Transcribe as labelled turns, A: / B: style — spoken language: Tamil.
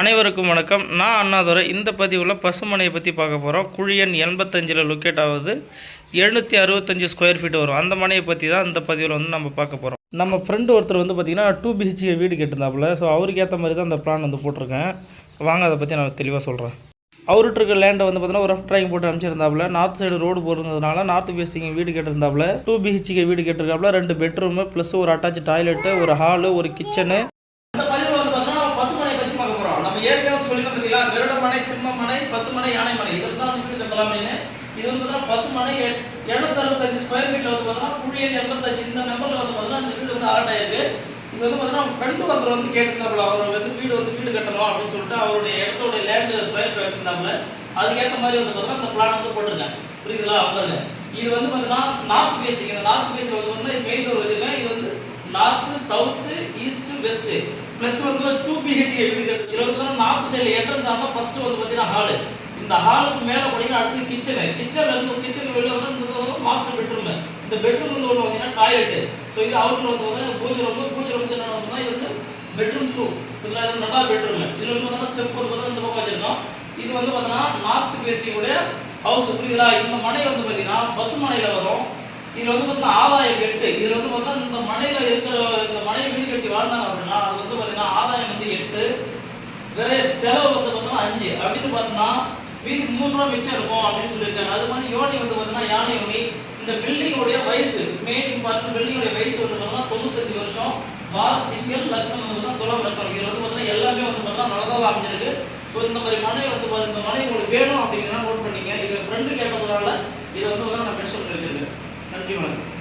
A: அனைவருக்கும் வணக்கம். நான் அண்ணாதுரை. இந்த பதிவில் பசுமனையை பற்றி பார்க்க போகிறோம் குழியன் எண்பத்தஞ்சில் லொக்கேட் ஆகுது. எழுநூற்றி அறுபத்தஞ்சு ஸ்கொயர் ஃபீட் வரும். அந்த மனையை பற்றி தான் இந்த பதிவில் வந்து நம்ம பார்க்க போகிறோம் நம்ம ஃப்ரெண்டு ஒருத்தர் வந்து பார்த்திங்கன்னா டூ பிஹெச்கே வீடு கேட்டிருந்தாப்புல. ஸோ அவருக்கு ஏற்ற மாதிரி தான் அந்த பிளான் வந்து போட்டிருக்கேன். வாங்க அதை பற்றி நான் தெளிவாக சொல்கிறேன் அவர்கிட்ட இருக்க லேண்டை வந்து பார்த்தீங்கன்னா ஒரு ரஃப் ட்ராயிங் போட்டு அனுப்பிச்சிருந்தாப்புல. நார்த் சைடு ரோடு போகிறதுனால நார்த் ஃபேஸிங் வீடு கேட்டிருந்தாப்புல. டூ பிஹெச்கே வீடு கேட்டிருக்காப்புல. ரெண்டு பெட்ரூமு ப்ளஸ் ஒரு அட்டாச் டாய்லெட்டு ஒரு ஹாலு ஒரு கிச்சனு இந்த பதிவில் வந்து பார்த்தீங்கன்னா நம்ம பசுமனை பற்றி பார்க்க போகிறோம் நம்ம ஏற்கனவே சொல்லி பார்த்தீங்களா கருடமனை சிம்மமனை பசுமனை யானைமனை. இது தான் வந்து இந்த அப்படின்னு இது வந்து பார்த்தீங்கன்னா பசுமனை எழுநூத்தி அறுபத்தஞ்சு ஸ்கொயர் ஃபீட்டில் வந்து பார்த்தீங்கன்னா புள்ளியல் எண்பத்தஞ்சு இந்த நம்பரில் வந்து பார்த்தீங்கன்னா இந்த வீடு வந்து ஆர்ட் ஆயிருக்கு இது வந்து பார்த்தீங்கன்னா ஃப்ரெண்டு ஒருத்தர் வந்து கேட்டிருந்தாப்புல அவர் வந்து வீடு வந்து வீடு கட்டணும் அப்படின்னு சொல்லிட்டு அவருடைய இடத்தோட லேண்டு ஸ்கொயர் ஃபீட் வச்சிருந்தாப்புல. அதுக்கேற்ற மாதிரி வந்து பார்த்தீங்கன்னா அந்த பிளான் வந்து போட்டிருக்கேன் புரியுதுங்களா? அவங்க இது வந்து பார்த்தீங்கன்னா நார்த் ஃபேஸிங் இந்த நார்த் ஃபேஸில் வந்து பார்த்தீங்கன்னா மெயின் டோர் வச்சிருக்கேன் இது வந்து north south east west plus வந்து டூ பிஹெச்கே வீடு கட்டு இது வந்து நார்த் சைடில் என்ட்ரன்ஸ் ஆனால் ஃபர்ஸ்ட் வந்து பார்த்தீங்கன்னா ஹாலு இந்த ஹாலுக்கு மேலே பார்த்தீங்கன்னா அடுத்து கிச்சனு கிச்சன் இருந்து கிச்சனுக்கு வெளியே வந்து இந்த மாஸ்டர் பெட்ரூம் இந்த பெட்ரூம் வந்து ஒன்று பார்த்தீங்கன்னா டாய்லெட்டு ஸோ இது அவுட்ல வந்து பார்த்தீங்கன்னா பூஜை ரொம்ப பூஜை ரொம்ப என்ன பார்த்தீங்கன்னா இது வந்து பெட்ரூம் டூ இதில் இது நல்லா பெட்ரூம் இதில் வந்து பார்த்தீங்கன்னா ஸ்டெப் வந்து பார்த்தீங்கன்னா இந்த பக்கம் வச்சிருக்கோம். இது வந்து பார்த்தீங்கன்னா நார்த் ஃபேஸிங்குடைய ஹவுஸ் புரியுதா இந்த மனை வந்து பார்த்தீங்கன்னா பசு மனையில் வரும். இதில் வந்து பார்த்தீங்கன்னா ஆதாயம் எட்டு இதில் வந்து பார்த்தீங்கன்னா இந்த மனையில் இருக்கிற இந்த மனையை வீடு கட்டி வாழ்ந்தாங்க அப்படின்னா அது வந்து பார்த்தீங்கன்னா ஆதாயம் வந்து எட்டு வேற செலவு வந்து பார்த்தோம்னா அஞ்சு. அப்படின்னு பார்த்தோம்னா மீதி மூணு ரூபா மிச்சம் இருக்கும் அப்படின்னு சொல்லியிருக்காங்க. அது மாதிரி யோனி வந்து பார்த்தோம்னா யானை யோனி. இந்த பில்டிங்கோடைய வயசு மெயின் இம்பார்ட்டன் பில்டிங்கோடைய வயசு வந்து பார்த்தீங்கன்னா தொண்ணூத்தஞ்சு வருஷம். வார திங்கள் லக்னம் வந்து பார்த்தீங்கன்னா துலாம் லக்னம் இது வந்து பார்த்தோம்னா எல்லாமே வந்து பார்த்தோம்னா நல்லதாக அமைஞ்சிருக்கு. ஸோ இந்த மாதிரி மனை வந்து பாத்தீங்கன்னா இந்த மனை உங்களுக்கு வேணும் அப்படிங்கன்னா நோட் பண்ணிங்க இது ஃப்ரெண்டு கேட்டதுனால இதை வந்து பார்த்தா நான் பெஸ்ட் பண்ணி வச்சிருக்கேன். நன்றி வணக்கம்.